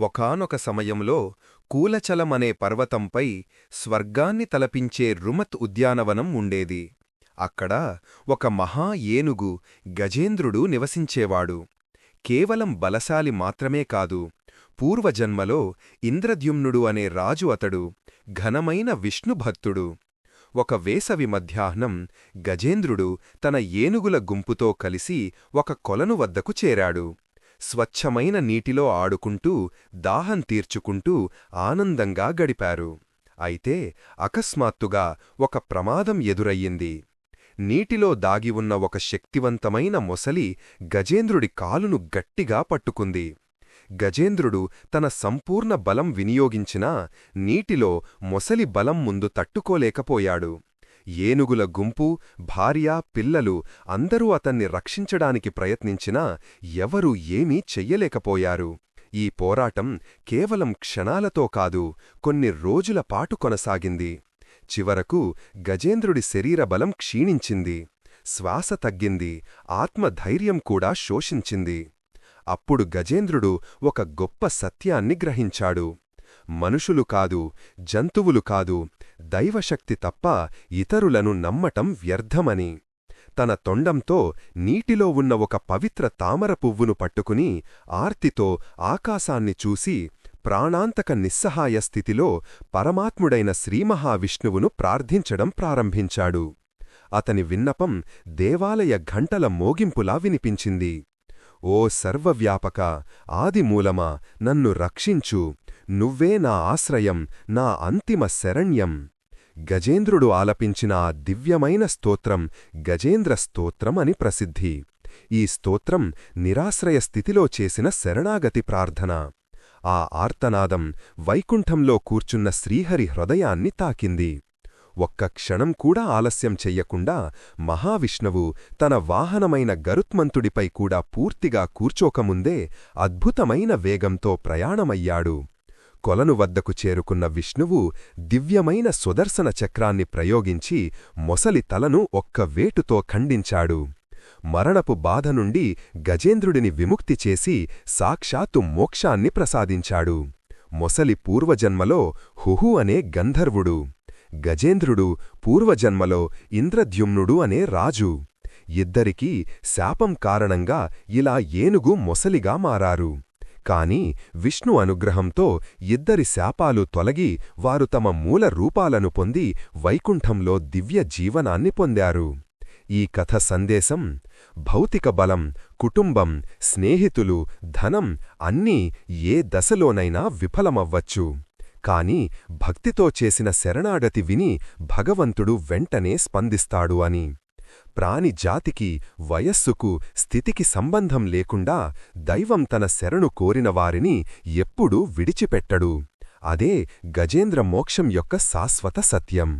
ఒకానొక సమయంలో కూలచలమనే పర్వతంపై స్వర్గాన్ని తలపించే రుమత్ ఉద్యానవనం ఉండేది. అక్కడ ఒక మహా ఏనుగు గజేంద్రుడు నివసించేవాడు. కేవలం బలశాలి మాత్రమే కాదు పూర్వజన్మలో ఇంద్రద్యుమ్నుడు అనే రాజు అతడు ఘనమైన విష్ణుభక్తుడు ఒక వేసవి మధ్యాహ్నం గజేంద్రుడు తన ఏనుగుల గుంపుతో కలిసి ఒక కొలను వద్దకు చేరాడు. స్వచ్ఛమైన నీటిలో ఆడుకుంటూ దాహం తీర్చుకుంటూ ఆనందంగా గడిపారు. అయితే అకస్మాత్తుగా ఒక ప్రమాదం ఎదురయ్యింది. నీటిలో దాగి ఉన్న ఒక శక్తివంతమైన మొసలి గజేంద్రుడి కాలును గట్టిగా పట్టుకుంది. గజేంద్రుడు తన సంపూర్ణ బలం వినియోగించినా నీటిలో మొసలి బలం ముందు తట్టుకోలేకపోయాడు. ఏనుగుల గుంపు భార్య పిల్లలు అందరూ అతన్ని రక్షించడానికి ప్రయత్నించినా ఎవరూ ఏమీ చెయ్యలేకపోయారు. ఈ పోరాటం కేవలం క్షణాలతో కాదు కొన్ని రోజుల పాటు కొనసాగింది. చివరకు గజేంద్రుడి శరీరబలం క్షీణించింది. శ్వాస తగ్గింది ఆత్మధైర్యం కూడా శోషించింది. అప్పుడు గజేంద్రుడు ఒక గొప్ప సత్యాన్ని గ్రహించాడు. మనుషులు కాదు జంతువులు కాదు దైవశక్తి తప్ప ఇతరులను నమ్మటం వ్యర్థమని. తన తొండంతో నీటిలో ఉన్న ఒక పవిత్ర తామర పువ్వును పట్టుకుని ఆర్తితో ఆకాశాన్ని చూసి ప్రాణాంతక నిస్సహాయ స్థితిలో పరమాత్ముడైన శ్రీమహావిష్ణువును ప్రార్థించడం ప్రారంభించాడు. అతని విన్నపం దేవాలయ ఘంటల మోగింపులా వినిపించింది. ఓ సర్వవ్యాపక ఆదిమూలమా నన్ను రక్షించు నువ్వే నా ఆశ్రయం నా అంతిమ శరణ్యం. గజేంద్రుడు ఆలపించిన ఆ దివ్యమైన స్తోత్రం గజేంద్ర స్తోత్రం అని ప్రసిద్ధి. ఈ స్తోత్రం నిరాశ్రయ స్థితిలో చేసిన శరణాగతి ప్రార్థన. ఆ ఆర్తనాదం వైకుంఠంలో కూర్చున్న శ్రీహరి హృదయాన్ని తాకింది. ఒక్క క్షణం కూడా ఆలస్యం చెయ్యకుండా మహావిష్ణువు తన వాహనమైన గరుత్మంతుడిపై కూడా పూర్తిగా కూర్చోకముందే అద్భుతమైన వేగంతో ప్రయాణమయ్యాడు. కొలను వద్దకు చేరుకున్న విష్ణువు దివ్యమైన సుదర్శన చక్రాన్ని ప్రయోగించి మొసలి తలను ఒక్క వేటుతో ఖండించాడు. మరణపు బాధ నుండి గజేంద్రుడిని విముక్తి చేసి సాక్షాత్తు మోక్షాన్ని ప్రసాదించాడు. మొసలి పూర్వజన్మలో హుహు అనే గంధర్వుడు గజేంద్రుడు పూర్వజన్మలో ఇంద్రద్యుమ్నుడు అనే రాజు. ఇద్దరికీ శాపం కారణంగా ఇలా ఏనుగు మొసలిగా మారారు. కాని విష్ణు అనుగ్రహంతో ఇద్దరి శాపాలు తొలగి వారు తమ మూల రూపాలను పొంది వైకుంఠంలో దివ్య జీవనాన్ని పొందారు. ఈ కథ సందేశం భౌతిక బలం కుటుంబం స్నేహితులు ధనం అన్నీ ఏ దశలోనైనా విఫలమవ్వచ్చు. కాని భక్తితో చేసిన శరణాగతి విని భగవంతుడు వెంటనే స్పందిస్తాడు అని. ప్రాణి జాతికి వయస్సుకు స్థితికి సంబంధం లేకుండా దైవం తన శరణు కోరిన వారిని ఎప్పుడూ విడిచిపెట్టడు. అదే గజేంద్ర మోక్షం యొక్క శాశ్వత సత్యం.